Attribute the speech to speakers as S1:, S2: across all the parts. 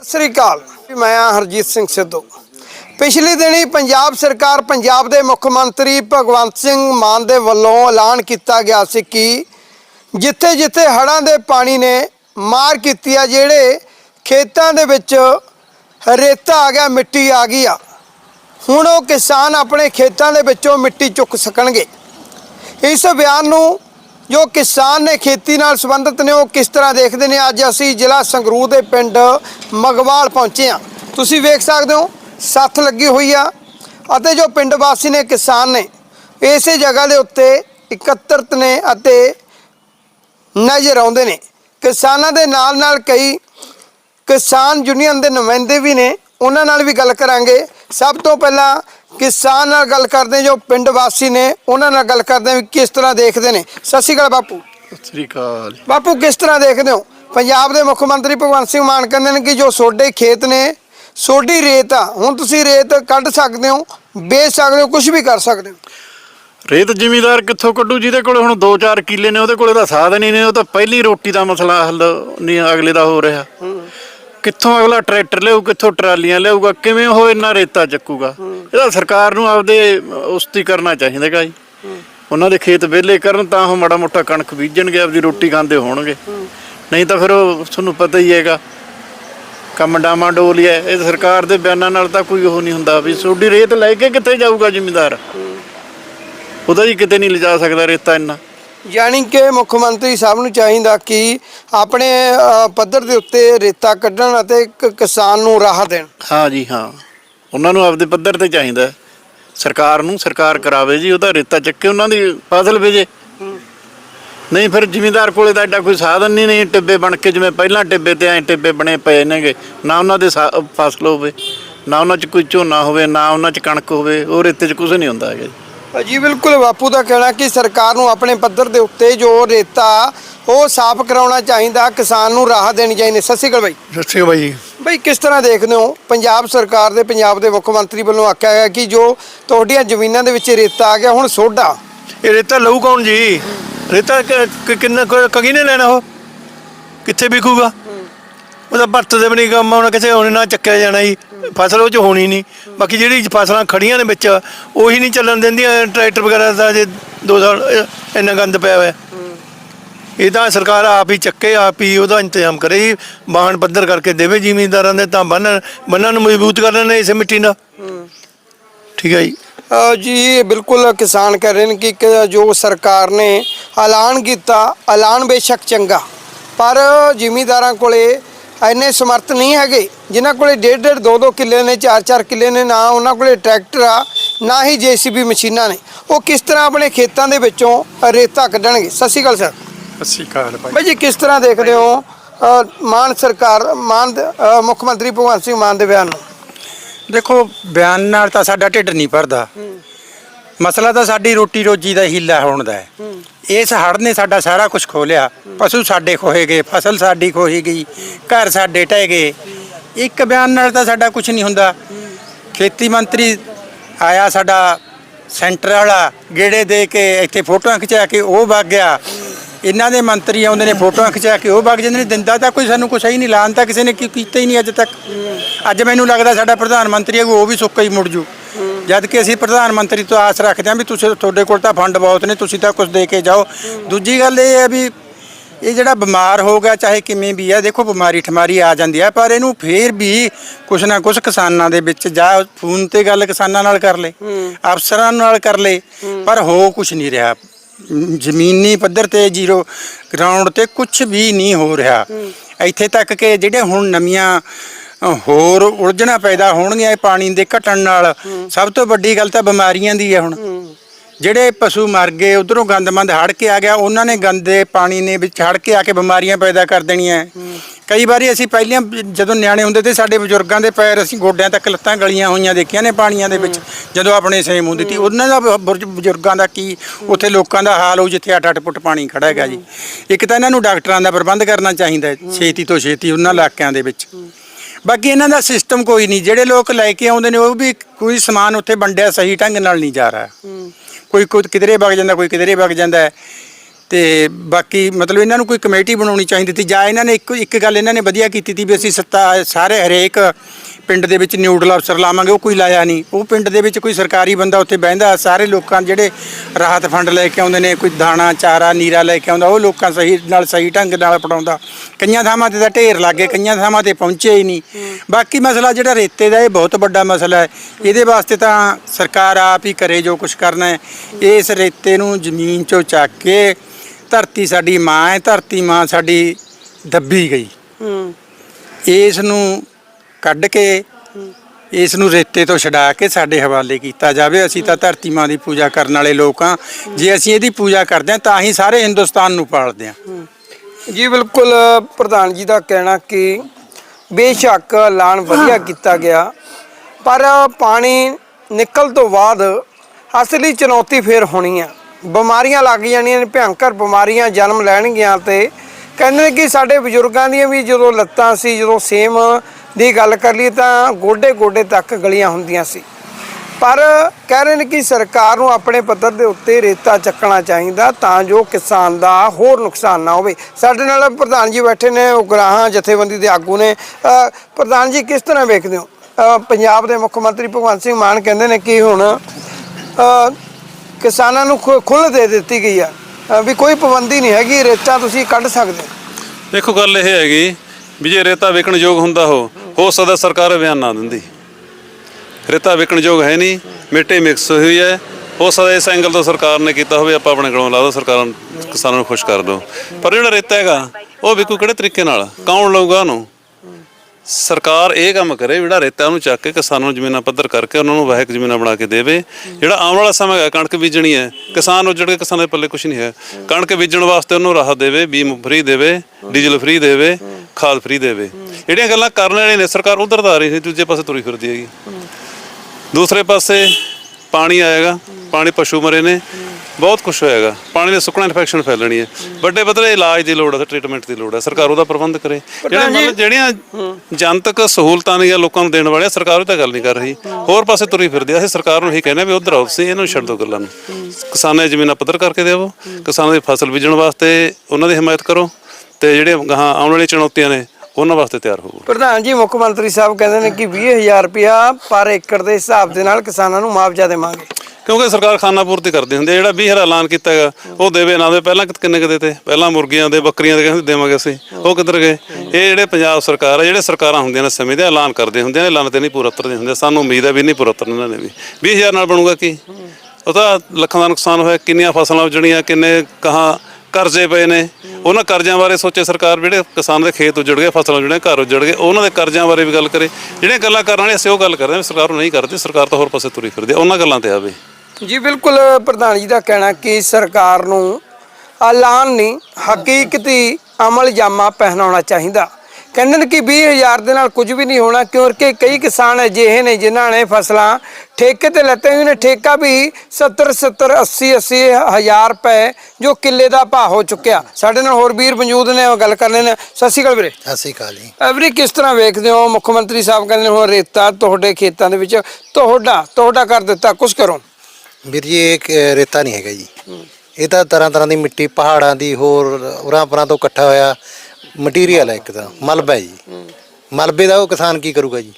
S1: ਸਤਿ ਸ੍ਰੀ ਅਕਾਲ। ਮੈਂ ਹਾਂ ਹਰਜੀਤ ਸਿੰਘ ਸਿੱਧੂ। ਪਿਛਲੇ ਦਿਨੀ ਪੰਜਾਬ ਸਰਕਾਰ ਪੰਜਾਬ ਦੇ ਮੁੱਖ ਮੰਤਰੀ ਭਗਵੰਤ ਸਿੰਘ ਮਾਨ ਦੇ ਵੱਲੋਂ ਐਲਾਨ ਕੀਤਾ ਗਿਆ ਸੀ ਕਿ ਜਿੱਥੇ ਜਿੱਥੇ ਹੜ੍ਹਾਂ ਦੇ ਪਾਣੀ ਨੇ ਮਾਰ ਕੀਤੀ ਆ, ਜਿਹੜੇ ਖੇਤਾਂ ਦੇ ਵਿੱਚ ਰੇਤਾ ਆ ਗਿਆ, ਮਿੱਟੀ ਆ ਗਈ ਆ, ਹੁਣ ਉਹ ਕਿਸਾਨ ਆਪਣੇ ਖੇਤਾਂ ਦੇ ਵਿੱਚੋਂ ਮਿੱਟੀ ਚੁੱਕ ਸਕਣਗੇ। ਇਸ ਬਿਆਨ ਨੂੰ ਜੋ ਕਿਸਾਨ ਨੇ ਖੇਤੀ ਨਾਲ ਸੰਬੰਧਿਤ ਨੇ, ਉਹ ਕਿਸ ਤਰ੍ਹਾਂ ਦੇਖਦੇ ਨੇ? ਅੱਜ ਅਸੀਂ ਜ਼ਿਲ੍ਹਾ ਸੰਗਰੂਰ ਦੇ ਪਿੰਡ ਮਗਵਾਲ ਪਹੁੰਚੇ ਆ ਤੁਸੀਂ ਵੇਖ ਸਕਦੇ ਹੋ, ਸੱਥ ਲੱਗੀ ਹੋਈ ਆ ਅਤੇ ਜੋ ਪਿੰਡ ਵਾਸੀ ਨੇ, ਕਿਸਾਨ ਨੇ, ਇਸੇ ਜਗ੍ਹਾ ਦੇ ਉੱਤੇ ਇਕੱਤਰਤ ਨੇ ਅਤੇ ਨਜ਼ਰ ਆਉਂਦੇ ਨੇ। ਕਿਸਾਨਾਂ ਦੇ ਨਾਲ ਨਾਲ ਕਈ ਕਿਸਾਨ ਯੂਨੀਅਨ ਦੇ ਨੁਮਾਇੰਦੇ ਵੀ ਨੇ। ਉਹਨਾਂ ਨਾਲ ਵੀ ਗੱਲ ਕਰਾਂਗੇ। ਸਭ ਤੋਂ ਪਹਿਲਾਂ ਕਿਸਾਨ ਨਾਲ ਗੱਲ ਕਰਦੇ ਜੋ ਪਿੰਡ ਵਾਸੀ ਨੇ ਉਹਨਾਂ ਨਾਲ ਗੱਲ ਕਰਦੇ ਵੀ ਕਿਸ ਤਰ੍ਹਾਂ ਦੇਖਦੇ ਨੇ। ਸਤਿ ਸ਼੍ਰੀ ਅਕਾਲ ਬਾਪੂ।
S2: ਸਤਿ ਸ੍ਰੀ ਅਕਾਲ।
S1: ਬਾਪੂ ਕਿਸ ਤਰ੍ਹਾਂ ਦੇਖਦੇ ਹੋ? ਪੰਜਾਬ ਦੇ ਮੁੱਖ ਮੰਤਰੀ ਭਗਵੰਤ ਸਿੰਘ ਮਾਨ ਕਹਿੰਦੇ ਨੇ ਕਿ ਜੋ ਸੋਡੇ ਖੇਤ ਨੇ ਸੋਡੀ ਰੇਤ ਆ ਹੁਣ ਤੁਸੀਂ ਰੇਤ ਕੱਢ ਸਕਦੇ ਹੋ ਵੇਚ ਸਕਦੇ ਹੋ ਕੁਝ ਵੀ ਕਰ ਸਕਦੇ ਹੋ।
S2: ਰੇਤ ਜ਼ਿਮੀਦਾਰ ਕਿੱਥੋਂ ਕੱਢੂ? ਜਿਹਦੇ ਕੋਲੇ ਹੁਣ 2-4 ਕਿੱਲੇ ਨੇ ਉਹਦੇ ਕੋਲੇ ਤਾਂ ਸਾਧਨ ਹੀ ਨੇ ਉਹ ਤਾਂ ਪਹਿਲੀ ਰੋਟੀ ਦਾ ਮਸਲਾ ਹੱਲ ਨਹੀਂ ਅਗਲੇ ਦਾ ਹੋ ਰਿਹਾ। ਕਿੱਥੋਂ ਅਗਲਾ ਟਰੈਕਟਰ ਲਿਆਊ ਕਿੱਥੋਂ ਟਰਾਲੀਆਂ ਲਿਆਊਗਾ ਕਿਵੇਂ ਉਹ ਇੰਨਾ ਰੇਤਾ ਚੱਕੂਗਾ? ਇਹਦਾ ਸਰਕਾਰ ਨੂੰ ਆਪਦੇ ਉਸਤੀ ਕਰਨਾ ਚਾਹੀਦਾਗਾ ਜੀ। ਉਹਨਾਂ ਦੇ ਖੇਤ ਵਿਹਲੇ ਕਰਨ ਤਾਂ ਉਹ ਮਾੜਾ ਮੋਟਾ ਕਣਕ ਬੀਜਣਗੇ ਆਪਦੀ ਰੋਟੀ ਖਾਂਦੇ ਹੋਣਗੇ। ਨਹੀਂ ਤਾਂ ਫਿਰ ਉਹ ਤੁਹਾਨੂੰ ਪਤਾ ਹੀ ਹੈਗਾ ਕੰਮ ਡਾਮਾ ਡੋਲ ਹੀ ਹੈ। ਇਹ ਸਰਕਾਰ ਦੇ ਬਿਆਨਾਂ ਨਾਲ ਤਾਂ ਕੋਈ ਉਹ ਨਹੀਂ ਹੁੰਦਾ ਵੀ ਸੋਡੀ ਰੇਤ ਲੈ ਕੇ ਕਿੱਥੇ ਜਾਊਗਾ ਜ਼ਿਮੀਂਦਾਰ? ਉਹਦਾ ਜੀ ਕਿਤੇ ਨਹੀਂ ਲਿਜਾ ਸਕਦਾ ਰੇਤਾ ਇੰਨਾ।
S1: ਯਾਨੀ ਕਿ ਮੁੱਖ ਮੰਤਰੀ ਸਾਹਿਬ ਨੂੰ ਚਾਹੀਦਾ ਕਿ ਆਪਣੇ ਅ, ਪੱਧਰ ਦੇ ਉੱਤੇ ਰੇਤਾ ਕੱਢਣ ਅਤੇ ਕ- ਕਿਸਾਨ ਨੂੰ ਰਾਹ ਦੇਣ।
S2: ਹਾਂ ਜੀ ਹਾਂ। ਉਹਨਾਂ ਨੂੰ ਆਪਦੇ ਪੱਧਰ ਤੇ ਚਾਹੀਦਾ। ਹੈ। ਸਰਕਾਰ ਨੂੰ ਸਰਕਾਰ ਕਰਾਵੇ ਜੀ ਉਹਦਾ ਰੇਤਾ ਚੱਕੇ ਉਹਨਾਂ ਦੀ ਫਸਲ ਵੇਜੇ ਨਹੀਂ ਫਿਰ ਜ਼ਿਮੀਂਦਾਰ ਕੋਲੇ ਤਾਂ ਐਡਾ ਕੋਈ ਸਾਧਨ ਨਹੀਂ ਨਹੀਂ ਟਿੱਬੇ ਬਣ ਕੇ ਜਿਵੇਂ ਪਹਿਲਾਂ ਟਿੱਬੇ ਤੇ ਐ ਟਿੱਬੇ ਬਣੇ ਪਏ ਨੇਗੇ। ਨਾ ਉਹਨਾਂ ਦੇ ਸਾ- ਫਸਲ ਹੋਵੇ ਨਾ ਉਹਨਾਂ 'ਚ ਕੋਈ ਝੋਨਾ ਹੋਵੇ ਨਾ ਉਹਨਾਂ 'ਚ ਕਣਕ ਹੋਵੇ ਉਹ ਰੇਤੇ 'ਚ ਕੁਝ ਨਹੀਂ ਹੁੰਦਾ ਹੈਗਾ ਜੀ।
S1: ਜੀ ਬਿਲਕੁਲ ਬਾਪੂ ਦਾ ਕਹਿਣਾ ਕਿ ਸਰਕਾਰ ਨੂੰ ਆਪਣੇ ਪੱਧਰ ਦੇ ਉੱਤੇ ਜੋ ਰੇਤਾ ਉਹ ਸਾਫ਼ ਕਰਾਉਣਾ ਚਾਹੀਦਾ ਕਿਸਾਨ ਨੂੰ ਰਾਹ ਦੇਣੀ ਚਾਹੀਦੀ। ਸਤਿ ਸ਼੍ਰੀ ਅਕਾਲ ਬਾਈ।
S3: ਸਤਿ ਸ਼੍ਰੀ ਅਕਾਲ ਬਾਈ।
S1: ਬਈ ਕਿਸ ਤਰ੍ਹਾਂ ਦੇਖਦੇ ਹੋ? ਪੰਜਾਬ ਸਰਕਾਰ ਦੇ ਪੰਜਾਬ ਦੇ ਮੁੱਖ ਮੰਤਰੀ ਵੱਲੋਂ ਆਖਿਆ ਗਿਆ ਕਿ ਜੋ ਤੁਹਾਡੀਆਂ ਜ਼ਮੀਨਾਂ ਦੇ ਵਿੱਚ ਰੇਤਾ ਆ ਗਿਆ ਹੁਣ ਸੋਡਾ।
S3: ਇਹ ਰੇਤਾ ਲਊ ਕੌਣ ਜੀ? ਰੇਤਾ ਕ- ਕ- ਕਿੰਨਾ ਕੁ- ਕਗੀ ਨੇ ਲੈਣਾ ਉਹ? ਕਿੱਥੇ ਵਿਕੂਗਾ? ਉਹਦਾ ਭਰਤ ਦੇ ਵੀ ਨਹੀਂ ਕੰਮ ਆਉਣਾ ਕਿਸੇ ਹੋਣੇ ਨਾ ਚੱਕਿਆ ਜਾਣਾ ਜੀ। ਫਸਲ ਉਹ ਚ ਹੋਣੀ ਨਹੀਂ। ਬਾਕੀ ਜਿਹੜੀ ਫਸਲਾਂ ਖੜੀਆਂ ਨੇ ਵਿੱਚ ਉਹੀ ਨਹੀਂ ਚੱਲਣ ਦਿੰਦੀਆਂ। ਟਰੈਕਟਰ ਵਗੈਰਾ ਦਾ ਜੇ ਦੋ ਸਾਲ ਅ, ਇੰਨਾ ਗੰਦ ਪਿਆ ਹੋਇਆ। ਇਹ ਤਾਂ ਸਰਕਾਰ ਆਪ ਹੀ ਚੱਕੇ ਆਪ ਹੀ ਉਹਦਾ ਇੰਤਜ਼ਾਮ ਕਰੇ ਜੀ। ਬਾਹਣ ਪੱਧਰ ਕਰਕੇ ਦੇਵੇ ਜ਼ਿਮੀਂਦਾਰਾਂ ਦੇ ਤਾਂ ਬੰਨ ਬੰਨਾਂ ਨੂੰ ਮਜ਼ਬੂਤ ਕਰ ਲੈਣੇ ਇਸੇ ਮਿੱਟੀ ਨਾਲ। ਠੀਕ ਹੈ ਜੀ।
S1: ਅ, ਜੀ ਇਹ ਬਿਲਕੁਲ ਕਿਸਾਨ ਕਹਿ ਰਹੇ ਨੇ ਕਿ ਕਿ ਜੋ ਸਰਕਾਰ ਨੇ ਐਲਾਨ ਕੀਤਾ ਐਲਾਨ ਬੇਸ਼ੱਕ ਚੰਗਾ। ਪਰ ਜ਼ਿਮੀਂਦਾਰਾਂ ਕੋਲੇ ਇੰਨੇ ਸਮਰਥ ਨਹੀਂ ਹੈਗੇ ਜਿਨ੍ਹਾਂ ਕੋਲੇ ਡੇਢ ਡੇਢ ਦੋ ਦੋ ਕਿੱਲੇ ਨੇ ਚਾਰ ਚਾਰ ਕਿੱਲੇ ਨੇ ਨਾ ਉਹਨਾਂ ਕੋਲੇ ਟਰੈਕਟਰ ਆ ਨਾ ਹੀ ਜੀਸੀਬੀ ਮਸ਼ੀਨਾਂ ਨੇ। ਉਹ ਕਿਸ ਤਰ੍ਹਾਂ ਆਪਣੇ ਖੇਤਾਂ ਦੇ ਵਿੱਚੋਂ ਰੇਤਾ ਕੱਢਣਗੇ? ਸਤਿ ਸ਼੍ਰੀ ਅਕਾਲ ਸਰ।
S3: ਸਤਿ ਸ਼੍ਰੀ ਅਕਾਲ ਭਾਈ।
S1: ਭਾਈ ਜੀ ਕਿਸ ਤਰ੍ਹਾਂ ਦੇਖਦੇ ਹੋ ਮਾਨ ਸਰਕਾਰ ਮਾਨ ਮੁੱਖ ਮੰਤਰੀ ਭਗਵੰਤ ਸਿੰਘ ਮਾਨ ਦੇ ਬਿਆਨ ਨੂੰ?
S4: ਦੇਖੋ ਬਿਆਨ ਨਾਲ ਤਾਂ ਸਾਡਾ ਢਿੱਡ ਨਹੀਂ ਭਰਦਾ। ਮਸਲਾ ਤਾਂ ਸਾਡੀ ਰੋਟੀ ਰੋਜੀ ਦਾ ਹੀਲਾ ਹੋਣ ਦਾ ਹੈ। ਇਸ ਹੜ੍ਹ ਨੇ ਸਾਡਾ ਸਾਰਾ ਕੁਝ ਖੋ ਲਿਆ ਪਸ਼ੂ ਸਾਡੇ ਖੋਹੇ ਗਏ, ਫਸਲ ਸਾਡੀ ਖੋਹੀ ਗਈ, ਘਰ ਸਾਡੇ ਢਹਿ ਗਏ। ਇੱਕ ਬਿਆਨ ਨਾਲ ਤਾਂ ਸਾਡਾ ਕੁਝ ਨਹੀਂ ਹੁੰਦਾ। ਖੇਤੀ ਮੰਤਰੀ ਆਇਆ ਸਾਡਾ ਸੈਂਟਰ ਵਾਲਾ, ਗੇੜੇ ਦੇ ਕੇ ਇੱਥੇ ਫੋਟੋਆਂ ਖਿਚਾ ਕੇ ਉਹ ਵਗ ਗਿਆ। ਇਹਨਾਂ ਦੇ ਮੰਤਰੀ ਆਉਂਦੇ ਨੇ ਫੋਟੋਆਂ ਖਿਚਾ ਕੇ ਉਹ ਵਗ ਜਾਂਦੇ ਨੇ। ਦਿੰਦਾ ਤਾਂ ਕੋਈ ਸਾਨੂੰ ਕੁਛ ਹੀ ਨਹੀਂ ਲਾਣ ਤਾਂ ਕਿਸੇ ਨੇ ਕੀ ਕੀਤਾ ਹੀ ਨਹੀਂ ਅੱਜ ਤੱਕ। ਅੱਜ ਮੈਨੂੰ ਲੱਗਦਾ ਸਾਡਾ ਪ੍ਰਧਾਨ ਮੰਤਰੀ ਹੈ ਉਹ ਵੀ ਸੁੱਕਾ ਹੀ ਮੁੜ ਜੂ। ਜਦ ਕਿ ਅਸੀਂ ਪ੍ਰਧਾਨ ਮੰਤਰੀ ਤੋਂ ਆਸ ਰੱਖਦੇ ਹਾਂ ਵੀ ਤੁਸੀਂ ਤੁਹਾਡੇ ਕੋਲ ਤਾਂ ਫੰਡ ਬਹੁਤ ਨੇ ਤੁਸੀਂ ਤਾਂ ਕੁਝ ਦੇ ਕੇ ਜਾਓ। ਦੂਜੀ ਗੱਲ ਇਹ ਹੈ ਵੀ ਇਹ ਜਿਹੜਾ ਬਿਮਾਰ ਹੋ ਗਿਆ ਚਾਹੇ ਕਿਵੇਂ ਵੀ ਹੈ ਦੇਖੋ ਬਿਮਾਰੀ ਠਮਾਰੀ ਆ ਜਾਂਦੀ ਹੈ ਪਰ ਇਹਨੂੰ ਫੇਰ ਵੀ ਕੁਛ ਨਾ ਕੁਛ ਕਿਸਾਨਾਂ ਦੇ ਵਿੱਚ ਜਾਂ ਫੋਨ ਤੇ ਗੱਲ ਕਿਸਾਨਾਂ ਨਾਲ ਕਰ ਲੇ ਅਫਸਰਾਂ ਨਾਲ ਕਰ ਲੇ ਪਰ ਹੋ ਕੁਛ ਨਹੀਂ ਰਿਹਾ। ਜ਼ਮੀਨੀ ਪੱਧਰ ਤੇ ਜ਼ੀਰੋ ਗਰਾਊਂਡ ਤੇ ਕੁਝ ਵੀ ਨਹੀਂ ਹੋ ਰਿਹਾ। ਇੱਥੇ ਤੱਕ ਕਿ ਜਿਹੜੇ ਹੁਣ ਨਵੀਆਂ ਹੋਰ ਉਲਝਣਾ ਪੈਦਾ ਹੋਣਗੀਆਂ ਇਹ ਪਾਣੀ ਦੇ ਘਟਣ ਨਾਲ। ਸਭ ਤੋਂ ਵੱਡੀ ਗੱਲ ਤਾਂ ਬਿਮਾਰੀਆਂ ਦੀ ਹੈ ਹੁਣ। ਜਿਹੜੇ ਪਸ਼ੂ ਮਰ ਗਏ, ਉਧਰੋਂ ਗੰਦਮੰਦ ਹੜ ਕੇ ਆ ਗਿਆ, ਉਹਨਾਂ ਨੇ ਗੰਦੇ ਪਾਣੀ ਨੇ ਵਿੱਚ ਹੜ ਕੇ ਆ ਕੇ ਬਿਮਾਰੀਆਂ ਪੈਦਾ ਕਰ ਦੇਣੀਆਂ। ਕਈ ਵਾਰੀ ਅਸੀਂ ਪਹਿਲਾਂ ਜਦੋਂ ਨਿਆਣੇ ਹੁੰਦੇ ਤੇ ਸਾਡੇ ਬਜ਼ੁਰਗਾਂ ਦੇ ਪੈਰ ਅਸੀਂ ਗੋਡਿਆਂ ਤੱਕ ਲੱਤਾਂ ਗਲੀਆਂ ਹੋਈਆਂ ਦੇਖੀਆਂ ਨੇ ਪਾਣੀਆਂ ਦੇ ਵਿੱਚ, ਜਦੋਂ ਆਪਣੇ ਸੇਮ ਹੁੰਦੀ ਸੀ। ਉਹਨਾਂ ਦਾ ਬ- ਬਜ਼ੁਰਗਾਂ ਦਾ ਕੀ, ਉੱਥੇ ਲੋਕਾਂ ਦਾ ਹਾਲ ਹੋ ਜਿੱਥੇ 8-8 ਫੁੱਟ ਪਾਣੀ ਖੜਾ ਹੈਗਾ ਜੀ। ਇੱਕ ਤਾਂ ਇਹਨਾਂ ਨੂੰ ਡਾਕਟਰਾਂ ਦਾ ਪ੍ਰਬੰਧ ਕਰਨਾ ਚਾਹੀਦਾ ਛੇਤੀ ਤੋਂ ਛੇਤੀ ਉਹਨਾਂ ਇਲਾਕਿਆਂ ਦੇ ਵਿੱਚ। ਬਾਕੀ ਇਹਨਾਂ ਦਾ ਸਿਸਟਮ ਕੋਈ ਨਹੀਂ। ਜਿਹੜੇ ਲੋਕ ਲੈ ਕੇ ਆਉਂਦੇ ਨੇ ਉਹ ਵੀ ਕੋਈ ਸਮਾਨ ਉੱਥੇ ਵੰਡਿਆ ਸਹੀ ਢੰਗ ਨਾਲ ਨਹੀਂ ਜਾ ਰਿਹਾ। ਕੋਈ ਕੋਈ ਕਿਧਰੇ ਵਗ ਜਾਂਦਾ ਕੋਈ ਕਿਧਰੇ ਵਗ ਜਾਂਦਾ। ਹੈ ਤੇ ਬਾਕੀ ਮਤਲਬ ਇਹਨਾਂ ਨੂੰ ਕੋਈ ਕਮੇਟੀ ਬਣਾਉਣੀ ਚਾਹੀਦੀ ਸੀ। ਜਾਂ ਇਹਨਾਂ ਨੇ ਇੱਕ ਇੱਕ ਗੱਲ ਇਹਨਾਂ ਨੇ ਵਧੀਆ ਕੀਤੀ ਸੀ ਵੀ ਅਸੀਂ ਸੱਤਾ ਸਾਰੇ ਹਰੇਕ ਪਿੰਡ ਦੇ ਵਿੱਚ ਨਿਊਡਲ ਅਫਸਰ ਲਾਵਾਂਗੇ ਉਹ ਕੋਈ ਲਾਇਆ ਨਹੀਂ। ਉਹ ਪਿੰਡ ਦੇ ਵਿੱਚ ਕੋਈ ਸਰਕਾਰੀ ਬੰਦਾ ਉੱਥੇ ਬਹਿੰਦਾ ਸਾਰੇ ਲੋਕਾਂ ਜਿਹੜੇ ਰਾਹਤ ਫੰਡ ਲੈ ਕੇ ਆਉਂਦੇ ਨੇ ਕੋਈ ਦਾਣਾ ਚਾਰਾ ਨੀਰਾ ਲੈ ਕੇ ਆਉਂਦਾ ਉਹ ਲੋਕਾਂ ਸਹੀ ਨਾਲ ਸਹੀ ਢੰਗ ਨਾਲ ਪੜਾਉਂਦਾ ਕਈਆਂ ਥਾਵਾਂ ਤੇ ਤਾਂ ਢੇਰ ਲੱਗੇ ਕਈਆਂ ਥਾਵਾਂ ਤੇ ਪਹੁੰਚੇ ਹੀ ਨਹੀਂ। ਬਾਕੀ ਮਸਲਾ ਜਿਹੜਾ ਰੇਤੇ ਦਾ ਇਹ ਬਹੁਤ ਵੱਡਾ ਮਸਲਾ ਹੈ। ਇਹਦੇ ਵਾਸਤੇ ਤਾਂ ਸਰਕਾਰ ਆਪ ਹੀ ਕਰੇ ਜੋ ਕੁਝ ਕਰਨਾ ਹੈ। ਇਸ ਰੇਤੇ ਨੂੰ ਜ਼ਮੀਨ ਚੋਂ ਚੱਕ ਕੇ ਧਰਤੀ ਸਾਡੀ ਮਾਂ ਹੈ ਧਰਤੀ ਮਾਂ ਸਾਡੀ ਦੱਬੀ ਗਈ। ਇਸ ਨੂੰ ਕੱਢ ਕੇ ਇਸ ਨੂੰ ਰੇਤੇ ਤੋਂ ਛਡਾ ਕੇ ਸਾਡੇ ਹਵਾਲੇ ਕੀਤਾ ਜਾਵੇ। ਅਸੀਂ ਤਾਂ ਧਰਤੀ ਮਾਂ ਦੀ ਪੂਜਾ ਕਰਨ ਵਾਲੇ ਲੋਕ ਹਾਂ। ਜੇ ਅਸੀਂ ਇਹਦੀ ਪੂਜਾ ਕਰਦੇ ਹਾਂ, ਤਾਂ ਹੀ ਸਾਰੇ ਹਿੰਦੁਸਤਾਨ ਨੂੰ ਪਾਲਦੇ ਹਾਂ।
S1: ਜੀ, ਬਿਲਕੁਲ ਪ੍ਰਧਾਨ ਜੀ ਦਾ ਕਹਿਣਾ ਕਿ ਬੇਸ਼ੱਕ ਐਲਾਨ ਵਧੀਆ ਕੀਤਾ ਗਿਆ, ਪਰ ਪਾਣੀ ਨਿਕਲ ਤੋਂ ਬਾਅਦ ਅਸਲੀ ਚੁਣੌਤੀ ਫੇਰ ਹੋਣੀ ਆ। ਬਿਮਾਰੀਆਂ ਲੱਗ ਜਾਣੀਆਂ ਨੇ ਭਿਆਨਕ ਬਿਮਾਰੀਆਂ ਜਨਮ ਲੈਣਗੀਆਂ ਤੇ। ਕਹਿੰਦੇ ਨੇ ਕਿ ਸਾਡੇ ਬਜ਼ੁਰਗਾਂ ਦੀਆਂ ਵੀ ਜਦੋਂ ਲੱਤਾਂ ਸੀ, ਜਦੋਂ ਸੇਮ ਦੀ ਗੱਲ ਕਰ ਲਈ ਤਾਂ ਗੋਡੇ ਗੋਡੇ ਤੱਕ ਗਲੀਆਂ ਹੁੰਦੀਆਂ ਸੀ। ਪਰ ਕਹਿ ਰਹੇ ਨੇ ਕਿ ਸਰਕਾਰ ਨੂੰ ਆਪਣੇ ਪੱਧਰ ਦੇ ਉੱਤੇ ਰੇਤਾ ਚੱਕਣਾ ਚਾਹੀਦਾ ਤਾਂ ਜੋ ਕਿਸਾਨ ਦਾ ਹੋਰ ਨੁਕਸਾਨ ਨਾ ਹੋਵੇ। ਸਾਡੇ ਨਾਲ ਪ੍ਰਧਾਨ ਜੀ ਬੈਠੇ ਨੇ ਉਗਰਾਹਾਂ ਜਥੇਬੰਦੀ ਦੇ ਆਗੂ ਨੇ। ਪ੍ਰਧਾਨ ਜੀ, ਕਿਸ ਤਰ੍ਹਾਂ ਵੇਖਦੇ ਹੋ? ਪੰਜਾਬ ਦੇ ਮੁੱਖ ਮੰਤਰੀ ਭਗਵੰਤ ਸਿੰਘ ਮਾਨ ਕਹਿੰਦੇ ਨੇ ਕਿ ਹੁਣ ਕਿਸਾਨਾਂ ਨੂੰ ਖੁੱਲ੍ਹ ਦੇ ਦਿੱਤੀ ਗਈ ਆ। ਵੀ ਕੋਈ ਪਾਬੰਦੀ ਨਹੀਂ ਹੈਗੀ, ਰੇਤਾ ਤੁਸੀਂ ਕੱਢ ਸਕਦੇ ਹੋ।
S5: ਦੇਖੋ, ਗੱਲ ਇਹ ਹੈਗੀ ਵੀ ਜੇ ਰੇਤਾ ਵਿਕਣ ਯੋਗ ਹੁੰਦਾ ਹੋ ਹੋ ਸਕਦਾ ਸਰਕਾਰ ਬਿਆਨ ਨਾ ਦਿੰਦੀ। ਰੇਤਾ ਵਿਕਣਯੋਗ ਹੈ ਨਹੀਂ, ਮਿੱਟੀ ਮਿਕਸ ਹੋਈ ਹੈ। ਹੋ ਸਕਦਾ ਇਸ ਐਂਗਲ ਤੋਂ ਸਰਕਾਰ ਨੇ ਕੀਤਾ ਹੋਵੇ, ਆਪਾਂ ਆਪਣੇ ਕੋਲੋਂ ਲਾ ਦੋ ਸਰਕਾਰਾਂ ਨੂੰ- ਕਿਸਾਨਾਂ ਨੂੰ ਖੁਸ਼ ਕਰ ਦੋ ਪਰ ਜਿਹੜਾ ਰੇਤਾ ਹੈਗਾ, ਉਹ ਵਿਕੂ ਕਿਹੜੇ ਤਰੀਕੇ ਨਾਲ? ਕੌਣ ਲਊਗਾ ਉਹਨੂੰ? ਸਰਕਾਰ ਇਹ ਕੰਮ ਕਰੇ, ਜਿਹੜਾ ਰੇਤਾ ਉਹਨੂੰ ਚੱਕ ਕੇ ਕਿਸਾਨਾਂ ਨੂੰ ਜ਼ਮੀਨਾਂ ਪੱਧਰ ਕਰਕੇ ਉਹਨਾਂ ਨੂੰ ਵਾਹਿਕ ਜ਼ਮੀਨਾਂ ਬਣਾ ਕੇ ਦੇਵੇ। ਜਿਹੜਾ ਆਉਣ ਵਾਲਾ ਸਮਾਂ ਹੈਗਾ, ਕਣਕ ਬੀਜਣੀ ਹੈ। ਕਿਸਾਨ ਉੱਜੜ ਕੇ ਕਿਸਾਨ ਦੇ ਪੱਲੇ ਕੁਝ ਨਹੀਂ ਹੈ। ਕਣਕ ਬੀਜਣ ਵਾਸਤੇ ਉਹਨੂੰ ਰਾਹਤ ਦੇਵੇ, ਬੀਮ ਫ੍ਰੀ ਦੇਵੇ ਡੀਜ਼ਲ ਫ੍ਰੀ ਦੇਵੇ। ਖਾਦ ਫ੍ਰੀ ਦੇਵੇ। ਜਿਹੜੀਆਂ ਗੱਲਾਂ ਕਰਨ ਵਾਲੇ ਨੇ ਸਰਕਾਰ ਉਧਰ ਦਾ ਰਹੀ ਹੈ ਦੂਜੇ ਪਾਸੇ ਤੁਰੀ ਫਿਰਦੀ ਹੈਗੀ। ਦੂਸਰੇ ਪਾਸੇ ਪਾਣੀ ਆਏਗਾ ਪਾਣੀ ਪਸ਼ੂ ਮਰੇ ਨੇ ਬਹੁਤ ਕੁਝ ਹੋਏਗਾ। ਪਾਣੀ ਦੇ ਸੁੱਕਣਾ ਇਨਫੈਕਸ਼ਨ ਫੈਲਣੀ ਹੈ। ਵੱਡੇ ਪੱਧਰੇ ਇਲਾਜ ਦੀ ਲੋੜ ਹੈ ਟ੍ਰੀਟਮੈਂਟ ਦੀ ਲੋੜ ਹੈ ਸਰਕਾਰ ਉਹਦਾ ਪ੍ਰਬੰਧ ਕਰੇ। ਜਿਹੜੇ ਮਤਲਬ ਜਿਹੜੀਆਂ ਜਨਤਕ ਸਹੂਲਤਾਂ ਦੀਆਂ ਲੋਕਾਂ ਨੂੰ ਦੇਣ ਵਾਲੀਆਂ ਸਰਕਾਰ ਉਹ ਤਾਂ ਗੱਲ ਨਹੀਂ ਕਰ ਰਹੀ। ਹੋਰ ਪਾਸੇ ਤੁਰੀ ਫਿਰਦੀ ਅਸੀਂ ਸਰਕਾਰ ਨੂੰ ਇਹੀ ਕਹਿੰਦੇ ਵੀ ਉਧਰ ਆਓ ਤੁਸੀਂ ਇਹਨੂੰ ਛੱਡ ਦਿਓ ਗੱਲਾਂ ਨੂੰ। ਕਿਸਾਨਾਂ ਦੀ ਜ਼ਮੀਨਾਂ ਪੱਧਰ ਕਰਕੇ ਦੇਵੋ। ਕਿਸਾਨਾਂ ਦੀ ਫਸਲ ਬੀਜਣ ਵਾਸਤੇ ਉਹਨਾਂ ਦੀ ਹਮਾਇਤ ਕਰੋ। ਤੇ ਜਿਹੜੇ ਗਾਹਾਂ ਆਉਣ ਵਾਲੀਆਂ ਚੁਣੌਤੀਆਂ ਨੇ ਉਹਨਾਂ ਵਾਸਤੇ ਤਿਆਰ ਹੋਵੋ
S1: ਪ੍ਰਧਾਨ ਜੀ ਮੁੱਖ ਮੰਤਰੀ ਸਾਹਿਬ ਕਹਿੰਦੇ ਨੇ ਕਿ 20000 ਰੁਪਇਆ ਪਰ ਏਕੜ ਦੇ ਹਿਸਾਬ ਦੇ ਨਾਲ ਕਿਸਾਨਾਂ ਨੂੰ ਮੁਆਵਜ਼ਾ ਦੇਵਾਂਗੇ।
S5: ਕਿਉਂਕਿ ਸਰਕਾਰ ਖਾਨਾ ਪੂਰਤੀ ਕਰਦੀ ਹੁੰਦੀ ਹੈ ਜਿਹੜਾ 20000 ਐਲਾਨ ਕੀਤਾ ਹੈਗਾ ਉਹ ਦੇਵੇ ਨਾ ਦੇ ਪਹਿਲਾਂ ਕਿੰਨੇ ਕੁ ਦਿੱਤੇ? ਪਹਿਲਾਂ ਮੁਰਗੀਆਂ ਦੇ ਬੱਕਰੀਆਂ ਦੇ ਕਹਿੰਦੇ ਦੇਵਾਂਗੇ ਅਸੀਂ ਉਹ ਕਿੱਧਰ ਗਏ? ਇਹ ਜਿਹੜੇ ਪੰਜਾਬ ਸਰਕਾਰ ਹੈ ਜਿਹੜੇ ਸਰਕਾਰਾਂ ਹੁੰਦੀਆਂ ਨੇ ਸਮੇਂ ਦੇ ਐਲਾਨ ਕਰਦੇ ਹੁੰਦੇ ਨੇ ਐਲਾਨ ਤੇ ਨਹੀਂ ਪੂਰਾ ਉਤਰਦੇ ਹੁੰਦੇ ਸਾਨੂੰ ਉਮੀਦ ਹੈ ਵੀ ਨਹੀਂ ਪੂਰਾ ਉਤਰਨ ਇਹਨਾਂ ਨੇ ਵੀ। 20000 ਨਾਲ ਬਣੂਗਾ ਕੀ? ਉਹ ਤਾਂ ਲੱਖਾਂ ਦਾ ਨੁਕਸਾਨ ਹੋਇਆ ਕਿੰਨੀਆਂ ਫਸਲਾਂ ਉਜੜੀਆਂ ਕਿੰਨੇ ਕਹਾ ਕਰਜ਼ੇ ਪਏ ਨੇ। ਉਹਨਾਂ ਕਰਜ਼ਿਆਂ ਬਾਰੇ ਸੋਚੇ ਸਰਕਾਰ ਜਿਹੜੇ ਕਿਸਾਨ ਦੇ ਖੇਤ ਉਜੜ ਗਏ ਫਸਲਾਂ ਉਜੜੀਆਂ ਘਰ ਉਜੜ ਗਏ ਉਹਨਾਂ ਦੇ ਕਰਜ਼ਿਆਂ ਬਾਰੇ ਵੀ ਗੱਲ ਕਰੇ। ਜਿਹੜੀਆਂ ਗੱਲਾਂ ਕਰਨ ਵਾਲੇ ਅਸੀਂ ਉਹ ਗੱਲ ਕਰਦੇ ਹਾਂ ਸਰਕਾਰ ਨੂੰ ਨਹੀਂ ਕਰਦੀ ਸਰਕਾਰ ਤਾਂ ਹੋਰ ਪਾਸੇ ਤੁਰੀ ਫਿਰਦੀ ਹੈ, ਉਹਨਾਂ ਗੱਲਾਂ ਤੇ ਆਵੇ।
S1: ਜੀ ਬਿਲਕੁਲ ਪ੍ਰਧਾਨ ਜੀ ਦਾ ਕਹਿਣਾ ਕਿ ਸਰਕਾਰ ਨੂੰ ਐਲਾਨ ਨਹੀਂ ਹਕੀਕਤੀ ਅਮਲ ਜਾਮਾ ਪਹਿਨਾਉਣਾ ਚਾਹੀਦਾ। ਕਹਿੰਦੇ ਨੇ ਕਿ 20000 ਦੇ ਨਾਲ ਕੁਝ ਵੀ ਨਹੀਂ ਹੋਣਾ ਕਿਉਂਕਿ ਕਈ ਕਿਸਾਨ ਅਜਿਹੇ ਨੇ ਜਿਨ੍ਹਾਂ ਨੇ ਫਸਲਾਂ ਠੇਕੇ ਤੇ ਲੱਤੇ ਹੋਏ ਨੇ। ਠੇਕਾ ਵੀ 70 70 80 80 ਹਜ਼ਾਰ ਰੁਪਏ ਜੋ ਕਿੱਲੇ ਦਾ ਭਾਅ ਹੋ ਚੁੱਕਿਆ। ਸਾਡੇ ਨਾਲ ਹੋਰ ਵੀਰ ਮੌਜੂਦ ਨੇ ਉਹ ਗੱਲ ਕਰਨੇ ਨੇ। ਸਤਿ ਸ਼੍ਰੀ ਅਕਾਲ ਵੀਰੇ।
S6: ਸਤਿ ਸ਼੍ਰੀ ਅਕਾਲ ਜੀ।
S1: ਐਵਰੀ ਕਿਸ ਤਰ੍ਹਾਂ ਵੇਖਦੇ ਹੋ? ਮੁੱਖ ਮੰਤਰੀ ਸਾਹਿਬ ਕਹਿੰਦੇ ਹੁਣ ਰੇਤਾ ਤੁਹਾਡੇ ਖੇਤਾਂ ਦੇ ਵਿੱਚ ਤੁਹਾਡਾ ਤੁਹਾਡਾ ਕਰ ਦਿੱਤਾ ਕੁਝ ਕਰੋ।
S6: ਵੀਰ ਜੀ ਇਹ ਰੇਤਾ ਨਹੀਂ ਹੈਗਾ ਜੀ। ਇਹ ਤਾਂ ਤਰ੍ਹਾਂ ਤਰ੍ਹਾਂ ਦੀ ਮਿੱਟੀ ਪਹਾੜਾਂ ਦੀ ਹੋਰ ਉਰਾਂ ਪਰਾਂ ਤੋਂ ਇਕੱਠਾ ਹੋਇਆ। ਮਟੀਰੀਅਲ ਹੈ ਇੱਕ ਤਾਂ ਮਲਬਾ ਹੈ ਜੀ। ਮਲਬੇ ਦਾ ਉਹ ਕਿਸਾਨ ਕੀ ਕਰੂਗਾ ਜੀ?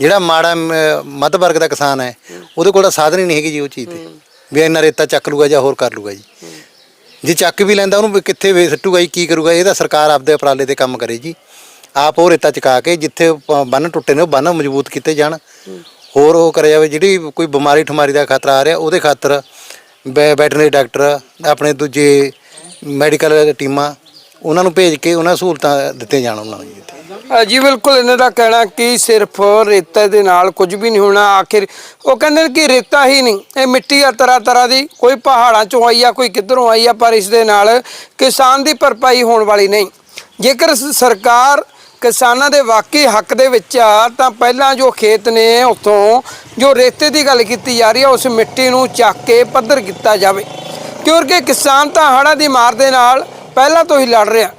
S6: ਜਿਹੜਾ ਮਾੜਾ ਮ- ਮੱਧ ਵਰਗ ਦਾ ਕਿਸਾਨ ਹੈ ਉਹਦੇ ਕੋਲ ਤਾਂ ਸਾਧਨ ਹੀ ਨਹੀਂ ਹੈਗੀ ਜੀ ਉਹ ਚੀਜ਼ ਤੇ ਵੀ ਇੰਨਾ ਰੇਤਾ ਚੱਕ ਲੂਗਾ ਜਾਂ ਹੋਰ ਕਰ ਲੂਗਾ ਜੀ। ਜੇ ਚੱਕ ਵੀ ਲੈਂਦਾ ਉਹਨੂੰ ਵੀ ਕਿੱਥੇ ਵੇ ਸੱਟੂਗਾ ਜੀ ਕੀ ਕਰੂਗਾ? ਇਹ ਤਾਂ ਸਰਕਾਰ ਆਪਦੇ ਉਪਰਾਲੇ ਤੇ ਕੰਮ ਕਰੇ ਜੀ। ਆਪ ਉਹ ਰੇਤਾ ਚਕਾ ਕੇ ਜਿੱਥੇ ਪ- ਬੰਨ ਟੁੱਟੇ ਨੇ ਉਹ ਬੰਨ ਮਜ਼ਬੂਤ ਕੀਤੇ ਜਾਣ। ਹੋਰ ਉਹ ਕਰਿਆ ਜਾਵੇ ਜਿਹੜੀ ਕੋਈ ਬਿਮਾਰੀ ਠਮਾਰੀ ਦਾ ਖਤਰਾ ਆ ਰਿਹਾ ਉਹਦੇ ਖਾਤਰ ਵੈਟਰਨਰੀ ਡਾਕਟਰ ਆਪਣੇ ਦੂਜੇ ਮੈਡੀਕਲ ਟੀਮਾਂ ਉਹਨਾਂ ਨੂੰ ਭੇਜ ਕੇ ਉਹਨਾਂ ਸਹੂਲਤਾਂ ਦਿੱਤੀਆਂ ਜਾਣ ਉਹਨਾਂ ਨੂੰ ਜੀ ਇੱਥੇ।
S1: ਅ, ਜੀ ਬਿਲਕੁਲ ਇਹਨਾਂ ਦਾ ਕਹਿਣਾ ਕਿ ਸਿਰਫ ਰੇਤੇ ਦੇ ਨਾਲ ਕੁਝ ਵੀ ਨਹੀਂ ਹੋਣਾ ਆਖਿਰ ਉਹ ਕਹਿੰਦੇ ਨੇ ਕਿ ਰੇਤਾ ਹੀ ਨਹੀਂ ਇਹ ਮਿੱਟੀ ਆ ਤਰ੍ਹਾਂ ਤਰ੍ਹਾਂ ਦੀ ਕੋਈ ਪਹਾੜਾਂ ਚੋਂ ਆਈ ਆ ਕੋਈ ਕਿੱਧਰੋਂ ਆਈ ਆ ਪਰ ਇਸ ਦੇ ਨਾਲ ਕਿਸਾਨ ਦੀ ਭਰਪਾਈ ਹੋਣ ਵਾਲੀ ਨਹੀਂ। ਜੇਕਰ ਸ- ਸਰਕਾਰ ਕਿਸਾਨਾਂ ਦੇ ਵਾਕਈ ਹੱਕ ਦੇ ਵਿੱਚ ਆ ਤਾਂ ਪਹਿਲਾਂ ਜੋ ਖੇਤ ਨੇ ਉੱਥੋਂ ਜੋ ਰੇਤੇ ਦੀ ਗੱਲ ਕੀਤੀ ਜਾ ਰਹੀ ਹੈ ਉਸ ਮਿੱਟੀ ਨੂੰ ਚੱਕ ਕੇ ਪੱਧਰ ਕੀਤਾ ਜਾਵੇ। ਕਿਉਂਕਿ ਕਿਸਾਨ ਤਾਂ ਹੜ੍ਹਾਂ ਦੀ ਮਾਰ ਦੇ ਨਾਲ ਪਹਿਲਾਂ ਤੋਂ ਹੀ ਲੜ ਰਿਹਾ।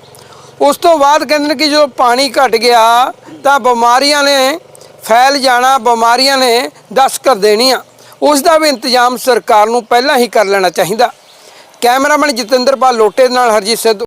S1: ਉਸ ਤੋਂ ਬਾਅਦ ਕਹਿੰਦੇ ਨੇ ਕਿ ਜਦੋਂ ਪਾਣੀ ਘਟ ਗਿਆ ਤਾਂ ਬਿਮਾਰੀਆਂ ਨੇ ਫੈਲ ਜਾਣਾ, ਬਿਮਾਰੀਆਂ ਨੇ ਦਸ ਕਰ ਦੇਣੀਆਂ। ਉਸ ਦਾ ਵੀ ਇੰਤਜ਼ਾਮ ਸਰਕਾਰ ਨੂੰ ਪਹਿਲਾਂ ਹੀ ਕਰ ਲੈਣਾ ਚਾਹੀਦਾ। ਕੈਮਰਾਮੈਨ ਜਤਿੰਦਰਪਾਲ ਲੋਟੇ ਦੇ ਨਾਲ ਹਰਜੀਤ ਸਿੱਧੂ